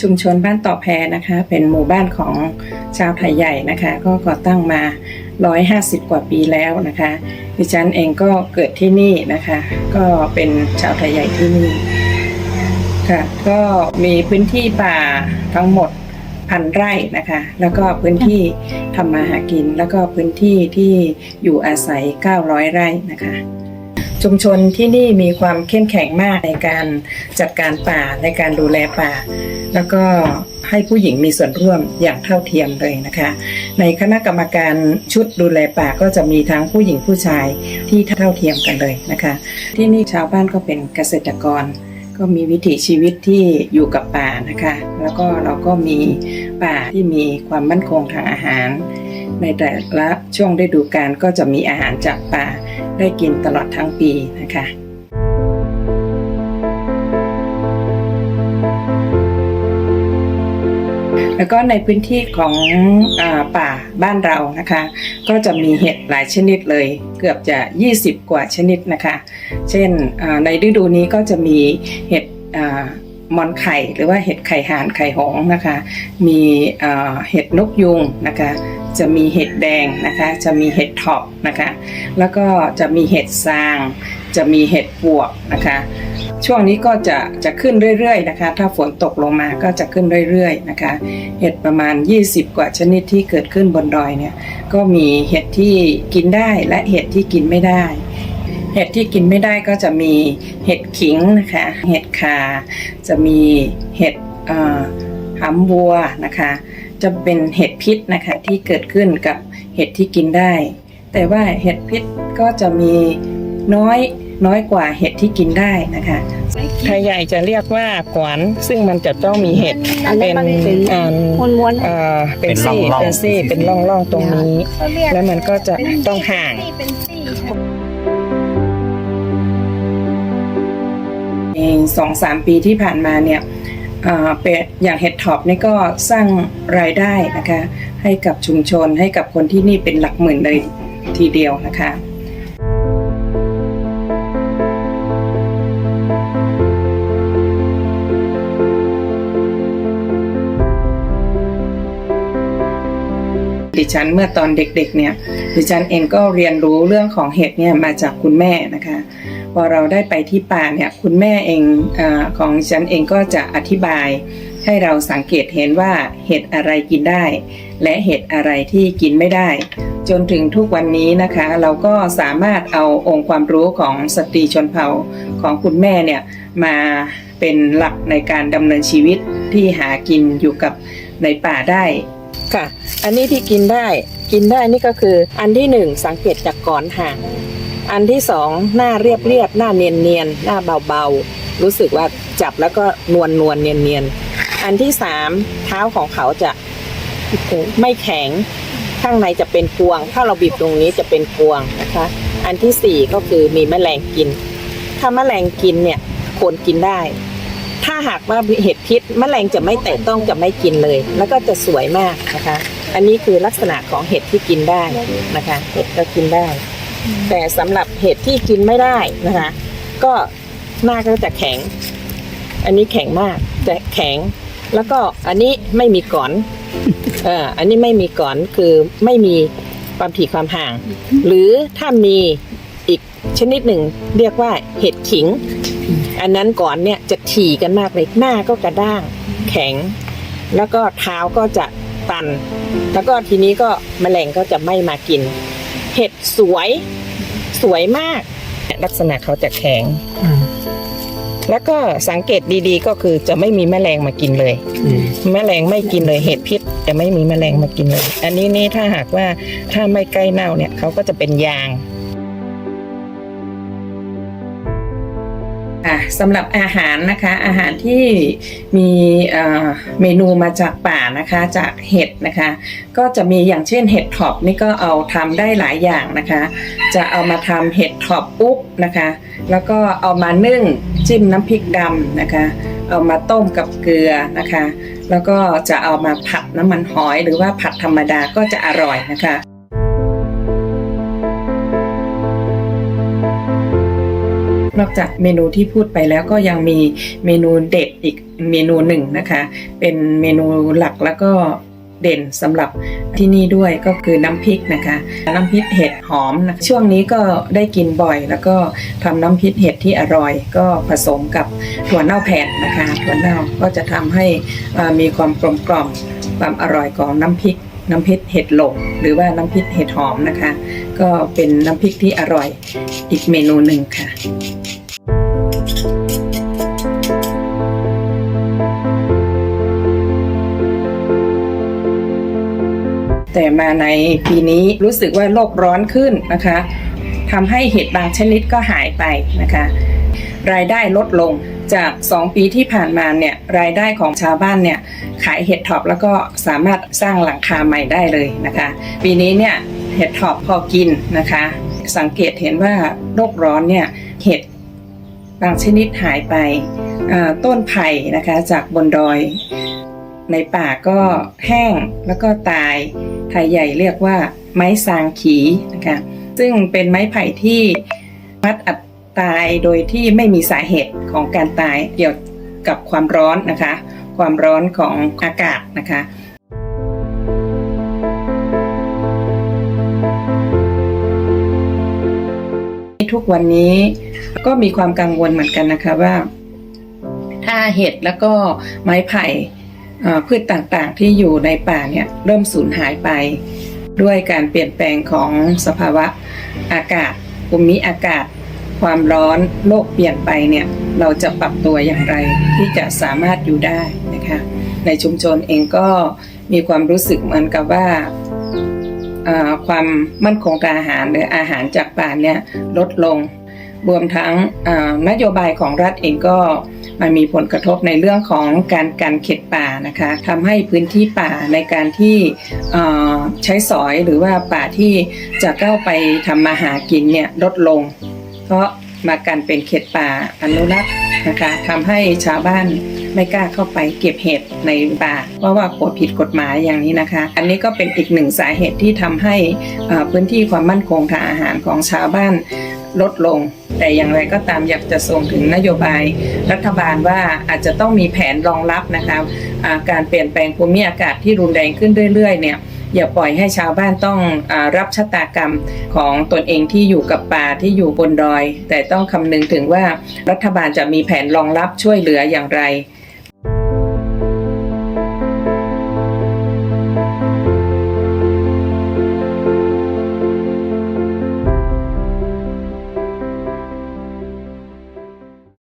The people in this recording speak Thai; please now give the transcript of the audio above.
ชุมชนบ้านต่อแพนะคะ เป็นหมู่บ้านของชาวไทยใหญ่นะคะ ก็ก่อตั้งมา 150 กว่าปีแล้วนะคะดิฉันเองก็เกิดที่นี่นะคะ ก็เป็นชาวไทยใหญ่ที่นี่ค่ะก็มีพื้นที่ป่าทั้งหมดพันไร่นะคะ แล้วก็พื้นที่ทำมาหากิน แล้วก็พื้นที่ที่อยู่อาศัย 900 ไร่นะคะ ชุมชนที่นี่มีความเข้มแข็งมากในการจัดการป่าในการดูแลป่า แล้วก็ให้ผู้หญิงมีส่วนร่วมอย่างเท่าเทียมเลยนะคะ ในคณะกรรมการชุดดูแลป่าก็จะมีทั้งผู้หญิงผู้ชายที่เท่าเทียมกันเลยนะคะ ที่นี่ชาวบ้านก็เป็นเกษตรกร ก็มีวิถีชีวิตที่อยู่กับป่านะคะ แล้วก็เราก็มีป่าที่มีความมั่นคงทางอาหาร ในแต่ละช่วงฤดูกาลก็จะมีอาหารจากป่า ได้กินตลอดทั้งปีนะคะแล้วก็ในพื้นที่ของอป่าบ้านเรานะคะ ก็จะมีเห็ดหลายชนิดเลย เกือบจะ 20 กว่าชนิดนะคะ เช่นในฤดูนี้ก็จะมีเห็ด มอนไข่หรือว่าเห็ดไข่ห่านไข่หงนะคะ มีอ่าเห็ดนกยุงนะคะ จะมีเห็ดแดงนะคะ จะมีเห็ดท็อปนะคะ แล้วก็จะมีเห็ดซาง จะมีเห็ดปวกนะคะ ช่วงนี้ก็จะจะขึ้นเรื่อยๆนะคะ ถ้าฝนตกลงมาก็จะขึ้นเรื่อยๆนะคะ เห็ดประมาณ 20 กว่าชนิดที่เกิดขึ้นบนดอยเนี่ย ก็มีเห็ดที่กินได้และเห็ดที่กินไม่ได้ เห็ดที่กินไม่ได้ก็จะมีเห็ดขิงนะคะ เห็ดคาจะมีเห็ดเอ่อหำบัวนะคะ จะเป็นเห็ดพิษนะคะที่เกิดขึ้นกับเห็ดที่กินได้ แต่ว่าเห็ดพิษก็จะมีน้อยน้อยกว่าเห็ดที่กินได้นะคะไทยใหญ่จะเรียกว่ากวานซึ่งมันจะต้องมีเห็ดอันนี้เป็นมันเป็นอ่าม้วนเอ่อเป็นเป็นซี่ร่องๆเป็นซี่เป็นร่องร่องๆตรงนี้ แล้วมันก็จะต้องห่าง สองสามปีที่ผ่านมาเนี่ยเอ่อเป็นอย่างเฮดท็อปนี่ก็สร้างรายได้นะคะ ให้กับชุมชนให้กับคนที่นี่เป็นหลักหมื่นเลยทีเดียวนะคะ ฉันเมื่อตอนเด็กๆเนี่ยดิฉันเองก็เรียนรู้เรื่องของเห็ดเนี่ยมาจากคุณแม่นะคะพอเราได้ไปที่ป่าเนี่ยคุณแม่เองอของฉันเองก็จะอธิบาย ให้เราสังเกตเห็นว่าเห็ดอะไรกินได้ และเห็ดอะไรที่กินไม่ได้ จนถึงทุกวันนี้นะคะ เราก็สามารถเอาองค์ความรู้ของสตรีชนเผ่าของคุณแม่เนี่ยมาเป็นหลักในการดำเนินชีวิตที่หากินอยู่กับในป่าได้ ค่ะ อันนี้ที่กินได้กินได้นี่ก็คือ อันที่หนึ่งสังเกตจากก่อนห่าง อันที่สองหน้าเรียบเรียบหน้าเนียนเนียนหน้าเบาๆรู้สึกว่าจับแล้วก็นวลนวลเนียนเนียนอันที่สามเท้าของเขาจะไม่แข็งข้างในจะเป็นพวง ถ้าเราบีบตรงนี้จะเป็นพวงนะคะ อันที่สี่ก็คือมีแมลงกิน ถ้าแมลงกินเนี่ยคนกินได้ ถ้าหากว่าเห็ดพิษแมลงจะไม่แตะต้องจะไม่กินเลย แล้วก็จะสวยมากนะคะ อันนี้คือลักษณะของเห็ดที่กินได้นะคะ เห็ดก็กินได้ แต่สำหรับเห็ดที่กินไม่ได้นะคะ ก็หน้าก็จะแข็ง อันนี้แข็งมากจะแข็ง แล้วก็อันนี้ไม่มีก่อนเอออันนี้ไม่มีก่อนคือไม่มีความถี่ความห่าง หรือถ้ามีอีกชนิดหนึ่งเรียกว่าเห็ดขิง อันนั้นก่อนเนี่ยจะถี่กันมากเลยหน้าก็กระด้างแข็ง แล้วก็เท้าก็จะตัน แล้วก็ทีนี้ก็แมลงก็จะไม่มากิน เห็ดสวยสวยมาก ลักษณะเขาจะแข็ง แล้วก็สังเกตดีๆ ก็คือจะไม่มีแมลงมากินเลยแมลงไม่กินเลยเห็ดพิษจะไม่มีแมลงมากินเลย อันนี้นี่ถ้าหากว่าถ้าไม่ใกล้เน่าเนี่ยเขาก็จะเป็นยาง่ะสำหรับอาหารนะคะ อาหารที่มีเมนูมาจากป่านะคะจากเห็ดนะคะ ก็จะมีอย่างเช่นเห็ดท็อปนี่ก็เอาทำได้หลายอย่างนะคะ จะเอามาทำเห็ดท็อปปุ๊บนะคะ แล้วก็เอามานึ่งจิ้มน้ำพริกดำนะคะ เอามาต้มกับเกลือนะคะ แล้วก็จะเอามาผัดน้ำมันหอยหรือว่าผัดธรรมดาก็จะอร่อยนะคะ นอกจากเมนูที่พูดไปแล้วก็ยังมีเมนูเด็ดอีกเมนูหนึ่งนะคะ เป็นเมนูหลักแล้วก็เด่นสำหรับที่นี่ด้วยก็คือน้ำพริกนะคะ น้ำพริกเห็ดหอมนะช่วงนี้ก็ได้กินบ่อย แล้วก็ทำน้ำพริกเห็ดที่อร่อย ก็ผสมกับถั่วเน่าแผ่นนะคะถั่วเน่าก็จะทำให้มีความกลมกล่อมความอร่อยของน้ำพริก น้ำพริกเห็ดหลงหรือว่าน้ำพริกเห็ดหอมนะคะ ก็เป็นน้ำพริกที่อร่อยอีกเมนูหนึ่งค่ะแต่มาในปีนี้รู้สึกว่าโลกร้อนขึ้นนะคะทำให้เห็ดบางชนิดก็หายไปนะคะ รายได้ลดลง จาก 2 ปีที่ผ่านมาเนี่ยรายได้ของชาวบ้านเนี่ยขายเห็ดถอบแล้วก็สามารถสร้างหลังคาใหม่ได้เลยนะคะ ปีนี้เนี่ยเห็ดถอบพอกินนะคะ สังเกตเห็นว่าโลกร้อนเนี่ยเห็ดบางชนิดหายไปต้นไผ่นะคะจากบนดอย ในป่าก็แห้งแล้วก็ตายไทยใหญ่เรียกว่าไม้ซางขีนะคะซึ่งเป็นไม้ไผ่ที่มัดอัด ตายโดยที่ไม่มีสาเหตุของการตายเกี่ยวกับความร้อนนะคะ ความร้อนของอากาศนะคะทุกวันนี้ก็มีความกังวลเหมือนกันนะคะว่า ถ้าเห็ดแล้วก็ไม้ไผ่พืชต่างๆที่อยู่ในป่าเนี่ยเริ่มสูญหายไป ด้วยการเปลี่ยนแปลงของสภาวะอากาศภูมิอากาศ ความร้อนโลกเปลี่ยนไปเนี่ยเราจะปรับตัวอย่างไรที่จะสามารถอยู่ได้นะคะในชุมชนเองก็มีความรู้สึกเหมือนกับว่าความมั่นคงทางอาหารหรืออาหารจากป่าเนี่ยลดลง รวมทั้งนโยบายของรัฐเองก็มันมีผลกระทบในเรื่องของการการเข็ดป่านะคะทำให้พื้นที่ป่าในการที่ใช้สอยหรือว่าป่าที่จะเข้าไปทำมาหากินเนี่ยลดลง เพราะมากันเป็นเขตป่าอนุรักษ์นะคะทำให้ชาวบ้านไม่กล้าเข้าไปเก็บเห็ดในป่าเพราะว่ากฎผิดกฎหมายอย่างนี้นะคะ อันนี้ก็เป็นอีกหนึ่งสาเหตุที่ทำให้พื้นที่ความมั่นคงทางอาหารของชาวบ้านลดลง แต่อย่างไรก็ตามอยากจะส่งถึงนโยบายรัฐบาลว่าอาจจะต้องมีแผนรองรับนะคะการเปลี่ยนแปลงภูมิอากาศที่รุนแรงขึ้นเรื่อยๆเนี่ย อย่าปล่อยให้ชาวบ้านต้องอรับชะตากรรมของตนเองที่อยู่กับป่าที่อยู่บนดอย แต่ต้องคำนึงถึงว่ารัฐบาลจะมีแผนรองรับช่วยเหลืออย่างไร